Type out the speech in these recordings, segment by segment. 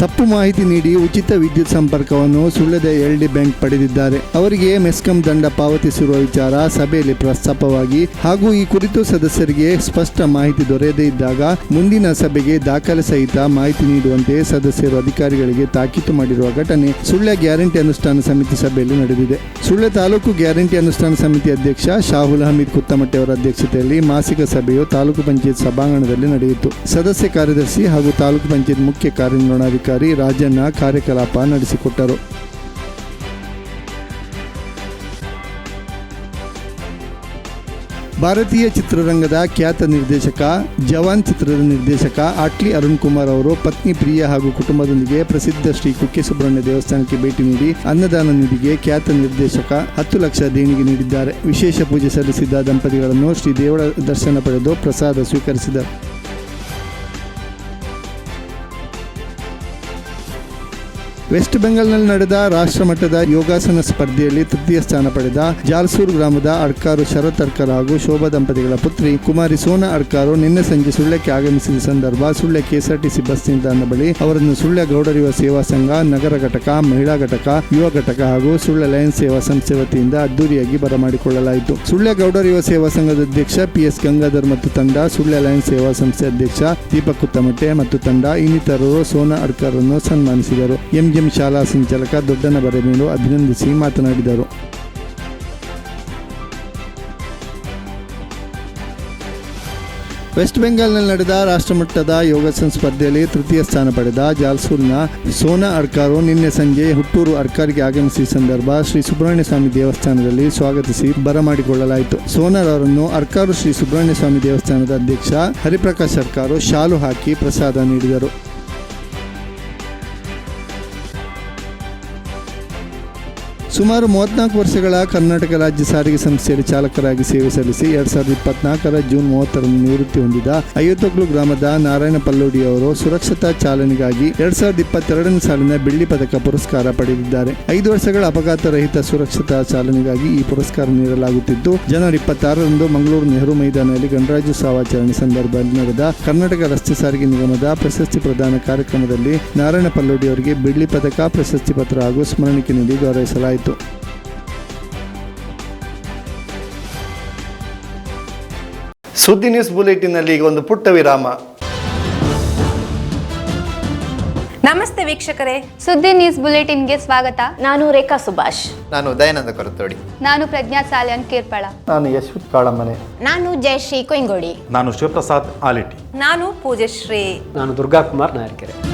ತಪ್ಪು ಮಾಹಿತಿ ನೀಡಿ ಉಚಿತ ವಿದ್ಯುತ್ ಸಂಪರ್ಕವನ್ನು ಸುಳ್ಯದ ಎಲ್ ಡಿ ಬ್ಯಾಂಕ್ ಪಡೆದಿದ್ದಾರೆ. ಅವರಿಗೆ ಮೆಸ್ಕಾಂ ದಂಡ ಪಾವತಿಸಿರುವ ವಿಚಾರ ಸಭೆಯಲ್ಲಿ ಪ್ರಸ್ತಾಪವಾಗಿ ಹಾಗೂ ಈ ಕುರಿತು ಸದಸ್ಯರಿಗೆ ಸ್ಪಷ್ಟ ಮಾಹಿತಿ ದೊರೆಯದೇ ಇದ್ದಾಗ ಮುಂದಿನ ಸಭೆಗೆ ದಾಖಲೆ ಸಹಿತ ಮಾಹಿತಿ ನೀಡುವಂತೆ ಸದಸ್ಯರು ಅಧಿಕಾರಿಗಳಿಗೆ ತಾಕೀತು ಮಾಡಿರುವ ಘಟನೆ ಸುಳ್ಯ ಗ್ಯಾರಂಟಿ ಅನುಷ್ಠಾನ ಸಮಿತಿ ಸಭೆಯಲ್ಲಿ ನಡೆದಿದೆ. ಸುಳ್ಯ ತಾಲೂಕು ಗ್ಯಾರಂಟಿ ಅನುಷ್ಠಾನ ಸಮಿತಿ ಅಧ್ಯಕ್ಷ ಶಾಹುಲ್ ಹಮೀದ್ ಕುತ್ತಮಟ್ಟೆ ಅವರ ಅಧ್ಯಕ್ಷತೆಯಲ್ಲಿ ಮಾಸಿಕ ಸಭೆಯು ತಾಲೂಕು ಪಂಚಾಯತ್ ಸಭಾಂಗಣದಲ್ಲಿ ನಡೆಯಿತು. ಸದಸ್ಯ ಕಾರ್ಯದರ್ಶಿ ಹಾಗೂ ತಾಲೂಕು ಪಂಚಾಯತ್ ಮುಖ್ಯ ಕಾರ್ಯನಿರ್ವಹಣಾಧಿಕಾರಿ ರಾಜಣ್ಣ ಕಾರ್ಯಕಲಾಪ ನಡೆಸಿಕೊಟ್ಟರು. ಭಾರತೀಯ ಚಿತ್ರರಂಗದ ಖ್ಯಾತ ನಿರ್ದೇಶಕ, ಜವಾನ್ ಚಿತ್ರದ ನಿರ್ದೇಶಕ ಆಟ್ಲಿ ಅರುಣ್ ಕುಮಾರ್ ಅವರು ಪತ್ನಿ ಪ್ರಿಯ ಹಾಗೂ ಕುಟುಂಬದೊಂದಿಗೆ ಪ್ರಸಿದ್ಧ ಶ್ರೀ ಕುಕ್ಕೆ ಸುಬ್ರಹ್ಮಣ್ಯ ದೇವಸ್ಥಾನಕ್ಕೆ ಭೇಟಿ ನೀಡಿ ಅನ್ನದಾನ ನಿಧಿಗೆ ಖ್ಯಾತ ನಿರ್ದೇಶಕ ಹತ್ತು ಲಕ್ಷ ದೇಣಿಗೆ ನೀಡಿದ್ದಾರೆ. ವಿಶೇಷ ಪೂಜೆ ಸಲ್ಲಿಸಿದ್ದ ದಂಪತಿಗಳನ್ನು ಶ್ರೀ ದೇವರ ದರ್ಶನ ಪಡೆದು ಪ್ರಸಾದ ಸ್ವೀಕರಿಸಿದರು. ವೆಸ್ಟ್ ಬೆಂಗಾಲ್ನಲ್ಲಿ ನಡೆದ ರಾಷ್ಟ್ರಮಟ್ಟದ ಯೋಗಾಸನ ಸ್ಪರ್ಧೆಯಲ್ಲಿ ತೃತೀಯ ಸ್ಥಾನ ಪಡೆದ ಜಾಲ್ಸೂರ್ ಗ್ರಾಮದ ಅಡ್ಕಾರು ಶರತ್ ಅಡ್ಕರ್ ಹಾಗೂ ಶೋಭಾ ದಂಪತಿಗಳ ಪುತ್ರಿ ಕುಮಾರಿ ಸೋನಾ ಅಡ್ಕಾರು ನಿನ್ನೆ ಸಂಜೆ ಸುಳ್ಳಕ್ಕೆ ಆಗಮಿಸಿದ ಸಂದರ್ಭ ಸುಳ್ಯ ಕೆಎಸ್ಆರ್ಟಿಸಿ ಬಸ್ ನಿಲ್ದಾಣ ಬಳಿ ಅವರನ್ನು ಸುಳ್ಯ ಗೌಡರಿವ ಸೇವಾ ಸಂಘ, ನಗರ ಘಟಕ, ಮಹಿಳಾ ಘಟಕ, ಯುವ ಘಟಕ ಹಾಗೂ ಸುಳ್ಳ ಲಯನ್ಸ್ ಸೇವಾ ಸಂಸ್ಥೆ ವತಿಯಿಂದ ಅದ್ದೂರಿಯಾಗಿ ಬರಮಾಡಿಕೊಳ್ಳಲಾಯಿತು. ಸುಳ್ಯ ಯುವ ಸೇವಾ ಸಂಘದ ಅಧ್ಯಕ್ಷ ಪಿಎಸ್ ಗಂಗಾಧರ್ ಮತ್ತು ತಂಡ, ಸುಳ್ಯ ಲಯನ್ಸ್ ಸೇವಾ ಸಂಸ್ಥೆ ಅಧ್ಯಕ್ಷ ದೀಪಕ್ ಕುತ್ತಮಟ್ಟೆ ಮತ್ತು ತಂಡ ಇನ್ನಿತರರು ಸೋನಾ ಅಡ್ಕರನ್ನು ಸನ್ಮಾನಿಸಿದರು. ಎಂಜಿಎಂ ಶಾಲಾ ಸಂಚಾಲಕ ದೊಡ್ಡನ ಬರೆಮೇಲು ಅಭಿನಂದಿಸಿ ಮಾತನಾಡಿದರು. ವೆಸ್ಟ್ ಬೆಂಗಾಲ್ನಲ್ಲಿ ನಡೆದ ರಾಷ್ಟ್ರಮಟ್ಟದ ಯೋಗಾಸನ ಸ್ಪರ್ಧೆಯಲ್ಲಿ ತೃತೀಯ ಸ್ಥಾನ ಪಡೆದ ಜಾಲ್ಸೂರಿನ ಸೋನಾ ಅರ್ಕಾರು ನಿನ್ನೆ ಸಂಜೆ ಹುಟ್ಟೂರು ಅರ್ಕಾರಿಗೆ ಆಗಮಿಸಿದ ಸಂದರ್ಭ ಶ್ರೀ ಸುಬ್ರಹ್ಮಣ್ಯ ಸ್ವಾಮಿ ದೇವಸ್ಥಾನದಲ್ಲಿ ಸ್ವಾಗತಿಸಿ ಬರಮಾಡಿಕೊಳ್ಳಲಾಯಿತು. ಸೋನಾರ್ ಅವರನ್ನು ಅರ್ಕಾರು ಶ್ರೀ ಸುಬ್ರಹ್ಮಣ್ಯ ಸ್ವಾಮಿ ದೇವಸ್ಥಾನದ ಅಧ್ಯಕ್ಷ ಹರಿಪ್ರಕಾಶ್ ಸರ್ಕಾರು ಶಾಲು ಹಾಕಿ ಪ್ರಸಾದ ನೀಡಿದರು. ಸುಮಾರು ಮೂವತ್ನಾಲ್ಕು ವರ್ಷಗಳ ಕರ್ನಾಟಕ ರಾಜ್ಯ ಸಾರಿಗೆ ಸಂಸ್ಥೆಯಲ್ಲಿ ಚಾಲಕರಾಗಿ ಸೇವೆ ಸಲ್ಲಿಸಿ ಎರಡ್ ಸಾವಿರದ ಇಪ್ಪತ್ನಾಲ್ಕರ ಜೂನ್ ಮೂವತ್ತರಂದು ನಿವೃತ್ತಿ ಹೊಂದಿದ ಐವತ್ತೊಗ್ಲು ಗ್ರಾಮದ ನಾರಾಯಣ ಪಲ್ಲೋಡಿ ಅವರು ಸುರಕ್ಷತಾ ಚಾಲನೆಗಾಗಿ ಎರಡ್ ಸಾವಿರದ ಇಪ್ಪತ್ತೆರಡನೇ ಸಾಲಿನ ಬೆಳ್ಳಿ ಪದಕ ಪುರಸ್ಕಾರ ಪಡೆದಿದ್ದಾರೆ. ಐದು ವರ್ಷಗಳ ಅಪಘಾತ ರಹಿತ ಸುರಕ್ಷತಾ ಚಾಲನೆಗಾಗಿ ಈ ಪುರಸ್ಕಾರ ನೀಡಲಾಗುತ್ತಿದ್ದು, ಜನವರಿ ಇಪ್ಪತ್ತಾರರಂದು ಮಂಗಳೂರು ನೆಹರು ಮೈದಾನದಲ್ಲಿ ಗಣರಾಜ್ಯೋತ್ಸವಾಚರಣೆ ಸಂದರ್ಭದಲ್ಲಿ ನಡೆದ ಕರ್ನಾಟಕ ರಸ್ತೆ ಸಾರಿಗೆ ನಿಗಮದ ಪ್ರಶಸ್ತಿ ಪ್ರದಾನ ಕಾರ್ಯಕ್ರಮದಲ್ಲಿ ನಾರಾಯಣ ಪಲ್ಲೋಡಿ ಅವರಿಗೆ ಬೆಳ್ಳಿ ಪದಕ, ಪ್ರಶಸ್ತಿ ಪತ್ರ ಹಾಗೂ ಸ್ಮರಣಿಕೆ ನೀಡಿ ಗೌರವಿಸಲಾಯಿತು. ಸುದ್ದಿ ನ್ಯೂಸ್ ಬುಲೆಟಿನ್ನಲ್ಲಿ ಈಗ ಒಂದು ಪುಟ್ಟ ವಿರಾಮ. ನಮಸ್ತೆ ವೀಕ್ಷಕರೇ ಸುದ್ದಿ ನ್ಯೂಸ್ ಬುಲೆಟಿನ್ಗೆ ಸ್ವಾಗತ. ನಾನು ರೇಖಾ ಸುಭಾಷ್. ನಾನು ದಯಾನಂದ ಕೊರತೋಡಿ. ನಾನು ಪ್ರಜ್ಞಾ ಸಾಲ್ಯನ್ ಕೇರ್ಪಾಳ. ನಾನು ಯಶ್ವಿತ್ ಕಾಳಮನೆ ನಾನು ಜಯಶ್ರೀ ಕೊಯ್ಗೋಡಿ. ನಾನು ಶಿವಪ್ರಸಾದ್ ಆಲಿಟಿ. ನಾನು ಪೂಜಶ್ರೀ. ನಾನು ದುರ್ಗಾ ಕುಮಾರ್ ನಾಯರ್ಕೆರೆ.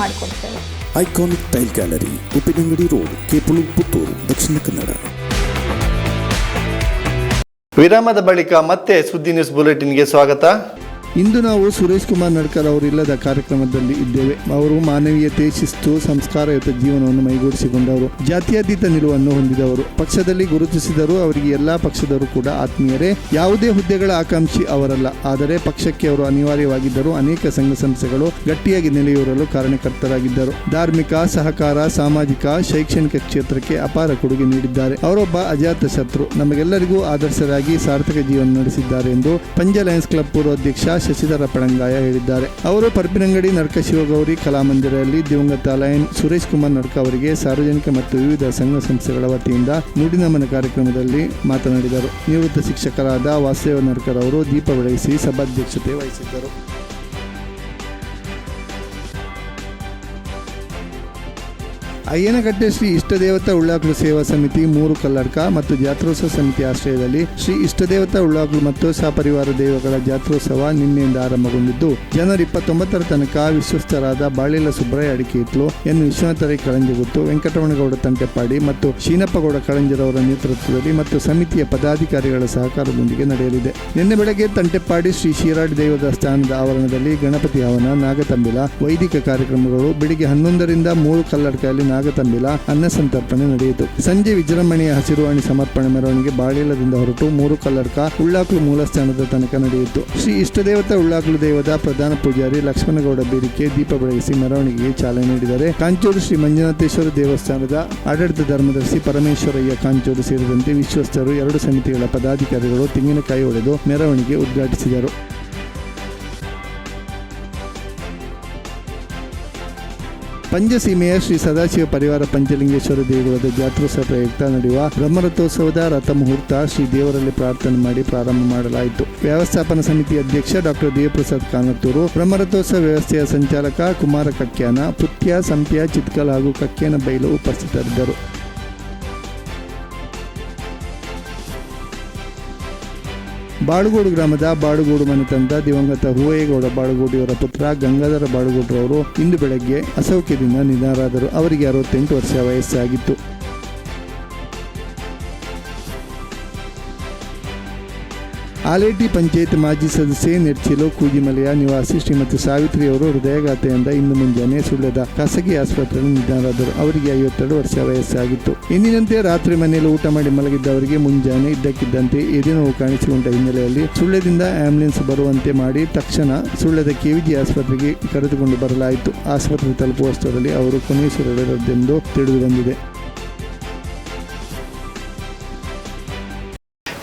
ಮಾಡಿಕೊಡ್ತೇವೆ. Iconic tile gallery Uppinangady road Kepulu Puttur Dakshina Kannada ವಿರಾಮದ ಬಳಿಕ ಮತ್ತೆ ಸುದ್ದಿ ನ್ಯೂಸ್ ಬುಲೆಟಿನ್ಗೆ ಸ್ವಾಗತ. ಇಂದು ನಾವು ಸುರೇಶ್ ಕುಮಾರ್ ನಡ್ಕರ್ ಅವರಿಲ್ಲದ ಕಾರ್ಯಕ್ರಮದಲ್ಲಿ ಇದ್ದೇವೆ. ಅವರು ಮಾನವೀಯತೆ, ಶಿಸ್ತು ಸಂಸ್ಕಾರಯುತ ಜೀವನವನ್ನು ಮೈಗೂಡಿಸಿಕೊಂಡವರು. ಜಾತ್ಯತೀತ ನಿಲುವನ್ನು ಹೊಂದಿದವರು. ಪಕ್ಷದಲ್ಲಿ ಗುರುತಿಸಿದರೂ ಅವರಿಗೆ ಎಲ್ಲಾ ಪಕ್ಷದವರು ಕೂಡ ಆತ್ಮೀಯರೇ. ಯಾವುದೇ ಹುದ್ದೆಗಳ ಆಕಾಂಕ್ಷಿ ಅವರಲ್ಲ. ಆದರೆ ಪಕ್ಷಕ್ಕೆ ಅವರು ಅನಿವಾರ್ಯವಾಗಿದ್ದರು ಅನೇಕ ಸಂಘ ಸಂಸ್ಥೆಗಳು ಗಟ್ಟಿಯಾಗಿ ನೆಲೆಯೂರಲು ಕಾರಣಕರ್ತರಾಗಿದ್ದರು. ಧಾರ್ಮಿಕ, ಸಹಕಾರ, ಸಾಮಾಜಿಕ, ಶೈಕ್ಷಣಿಕ ಕ್ಷೇತ್ರಕ್ಕೆ ಅಪಾರ ಕೊಡುಗೆ ನೀಡಿದ್ದಾರೆ. ಅವರೊಬ್ಬ ಅಜಾತ ಶತ್ರು. ನಮಗೆಲ್ಲರಿಗೂ ಆದರ್ಶರಾಗಿ ಸಾರ್ಥಕ ಜೀವನ ನಡೆಸಿದ್ದಾರೆ ಎಂದು ಪಂಜ ಲಯನ್ಸ್ ಕ್ಲಬ್ ಪೂರ್ವಾಧ್ಯಕ್ಷ ಶಶಿಧರ ಪಣಂಗಾಯ ಹೇಳಿದ್ದಾರೆ. ಅವರು ಪರ್ಪಿನಂಗಡಿ ನರ್ಕ ಶಿವಗೌರಿ ಕಲಾಮಂದಿರದಲ್ಲಿ ದಿವಂಗತ ಲಯನ್ ಸುರೇಶ್ ಕುಮಾರ್ ನಡ್ಕ ಅವರಿಗೆ ಸಾರ್ವಜನಿಕ ಮತ್ತು ವಿವಿಧ ಸಂಘ ಸಂಸ್ಥೆಗಳ ವತಿಯಿಂದ ನುಡಿನಮನ ಕಾರ್ಯಕ್ರಮದಲ್ಲಿ ಮಾತನಾಡಿದರು. ನಿವೃತ್ತ ಶಿಕ್ಷಕರಾದ ವಾಸುದೇವ ನಡ್ಕರ್ ಅವರು ದೀಪ ಬೆಳಗಿಸಿ ಸಭಾಧ್ಯಕ್ಷತೆ ವಹಿಸಿದ್ದರು. ಅಯ್ಯನಗಟ್ಟೆ ಶ್ರೀ ಇಷ್ಟದೇವತಾ ಉಳ್ಳಾಕ್ಲು ಸೇವಾ ಸಮಿತಿ, ಮೂರು ಕಲ್ಲಡ್ಕ ಮತ್ತು ಜಾತ್ರೋತ್ಸವ ಸಮಿತಿ ಆಶ್ರಯದಲ್ಲಿ ಶ್ರೀ ಇಷ್ಟದೇವತಾ ಉಳ್ಳಾಕ್ಲು ಮತ್ತು ಸಪರಿವಾರ ದೇವಗಳ ಜಾತ್ರೋತ್ಸವ ನಿನ್ನೆಯಿಂದ ಆರಂಭಗೊಂಡಿದ್ದು, ಜನವರಿ ಇಪ್ಪತ್ತೊಂಬತ್ತರ ತನಕ ವಿಶ್ವಸ್ತರಾದ ಬಾಳಿಲ ಸುಬ್ರಾಯ ಅಡಿಕೆಯಿತ್ಲು ಎನ್ ವಿಶ್ವನಾಥರೈ ಕಳಂಜಗುತ್ತು, ವೆಂಕಟರಮಣಗೌಡ ತಂಟೆಪಾಡಿ ಮತ್ತು ಶೀನಪ್ಪಗೌಡ ಕಳಂಜರವರ ನೇತೃತ್ವದಲ್ಲಿ ಮತ್ತು ಸಮಿತಿಯ ಪದಾಧಿಕಾರಿಗಳ ಸಹಕಾರದೊಂದಿಗೆ ನಡೆಯಲಿದೆ. ನಿನ್ನೆ ಬೆಳಗ್ಗೆ ತಂಟೆಪ್ಪಾಡಿ ಶ್ರೀ ಶಿರಾಡಿ ದೇವದ ಸ್ಥಾನದ ಆವರಣದಲ್ಲಿ ಗಣಪತಿ ಹವನ, ನಾಗತಂಬಿಲ, ವೈದಿಕ ಕಾರ್ಯಕ್ರಮಗಳು, ಬೆಳಿಗ್ಗೆ ಹನ್ನೊಂದರಿಂದ ಮೂರು ಕಲ್ಲಡ್ಕಲ್ಲಿ ಮಿಲ ಅನ್ನ ಸಂತರ್ಪಣೆ ನಡೆಯಿತು. ಸಂಜೆ ವಿಜೃಂಭಣೆಯ ಹಸಿರುವಾಣಿ ಸಮರ್ಪಣೆ ಮೆರವಣಿಗೆ ಬಾಳೇಲದಿಂದ ಹೊರಟು ಮೂರು ಕಲ್ಲಡ್ಕ ಉಳ್ಳಾಕ್ಲು ಮೂಲಸ್ಥಾನದ ತನಕ ನಡೆಯಿತು. ಶ್ರೀ ಇಷ್ಟದೇವತಾ ಉಳ್ಳಾಕ್ಲು ದೇವದ ಪ್ರಧಾನ ಪೂಜಾರಿ ಲಕ್ಷ್ಮಣಗೌಡ ಬೇರಿಕೆ ದೀಪ ಬೆಳಗಿಸಿ ಮೆರವಣಿಗೆಗೆ ಚಾಲನೆ ನೀಡಿದರೆ ಕಾಂಚೂರು ಶ್ರೀ ಮಂಜುನಾಥೇಶ್ವರ ದೇವಸ್ಥಾನದ ಆಡಳಿತ ಧರ್ಮದರ್ಶಿ ಪರಮೇಶ್ವರಯ್ಯ ಕಾಂಚೂರು ಸೇರಿದಂತೆ ವಿಶ್ವಸ್ಥರು ಎರಡು ಸಮಿತಿಗಳ ಪದಾಧಿಕಾರಿಗಳು ತೆಂಗಿನಕಾಯಿ ಒಡೆದು ಮೆರವಣಿಗೆ ಉದ್ಘಾಟಿಸಿದರು. ಪಂಚಸೀಮೆಯ ಶ್ರೀ ಸದಾಶಿವ ಪರಿವಾರ ಪಂಚಲಿಂಗೇಶ್ವರ ದೇಗುಲದ ಜಾತ್ರೋತ್ಸವ ಪ್ರಯುಕ್ತ ನಡೆಯುವ ಬ್ರಹ್ಮರಥೋತ್ಸವದ ರಥ ಮುಹೂರ್ತ ಶ್ರೀ ದೇವರಲ್ಲಿ ಪ್ರಾರ್ಥನೆ ಮಾಡಿ ಪ್ರಾರಂಭ ಮಾಡಲಾಯಿತು. ವ್ಯವಸ್ಥಾಪನಾ ಸಮಿತಿ ಅಧ್ಯಕ್ಷ ಡಾಕ್ಟರ್ ದೇವಪ್ರಸಾದ್ ಕಾನತ್ತೂರು, ಬ್ರಹ್ಮರಥೋತ್ಸವ ವ್ಯವಸ್ಥೆಯ ಸಂಚಾಲಕ ಕುಮಾರ ಕಕ್ಯಾನ, ಪುತ್ಯ ಸಂಪ್ಯ ಚಿತ್ಕಲ್ ಹಾಗೂ ಕಕ್ಯಾನ ಬೈಲು ಉಪಸ್ಥಿತರಿದ್ದರು. ಬಾಳುಗೋಡು ಗ್ರಾಮದ ಬಾಳುಗೋಡು ಮನೆತನದ ದಿವಂಗತ ಹೂವೇಗೌಡ ಬಾಳುಗೋಡಿಯವರ ಪುತ್ರ ಗಂಗಾಧರ ಬಾಳುಗೋಡ್ರವರು ಇಂದು ಬೆಳಗ್ಗೆ ಅಸೌಖ್ಯದಿಂದ ನಿಧನರಾದರು. ಅವರಿಗೆ ಅರವತ್ತೆಂಟು ವರ್ಷ ವಯಸ್ಸಾಗಿತ್ತು. ಆಲೇಟಿ ಪಂಚಾಯತ್ ಮಾಜಿ ಸದಸ್ಯೆ ನೆಚ್ಚಿಲು ಕೂಜಿಮಲೆಯ ನಿವಾಸಿ ಶ್ರೀಮತಿ ಸಾವಿತ್ರಿ ಅವರು ಹೃದಯಾಘಾತದಿಂದ ಇಂದು ಮುಂಜಾನೆ ಸುಳ್ಯದ ಖಾಸಗಿ ಆಸ್ಪತ್ರೆಯಲ್ಲಿ ನಿಧನರಾದರು. ಅವರಿಗೆ ಐವತ್ತೆರಡು ವರ್ಷ ವಯಸ್ಸಾಗಿತ್ತು. ಎಂದಿನಂತೆ ರಾತ್ರಿ ಮನೆಯಲ್ಲಿ ಊಟ ಮಾಡಿ ಮಲಗಿದ್ದವರಿಗೆ ಮುಂಜಾನೆ ಇದ್ದಕ್ಕಿದ್ದಂತೆ ಎದೆನೋವು ಕಾಣಿಸಿಕೊಂಡ ಹಿನ್ನೆಲೆಯಲ್ಲಿ ಸುಳ್ಯದಿಂದ ಆಂಬ್ಯುಲೆನ್ಸ್ ಬರುವಂತೆ ಮಾಡಿ ತಕ್ಷಣ ಸುಳ್ಯದ ಕೆವಿಜಿ ಆಸ್ಪತ್ರೆಗೆ ಕರೆದುಕೊಂಡು ಬರಲಾಯಿತು. ಆಸ್ಪತ್ರೆ ತಲುಪುವಷ್ಟರಲ್ಲಿ ಅವರು ಕೊನೆಯುಸಿರೆಳೆದರೆಂದು ತಿಳಿದು ಬಂದಿದೆ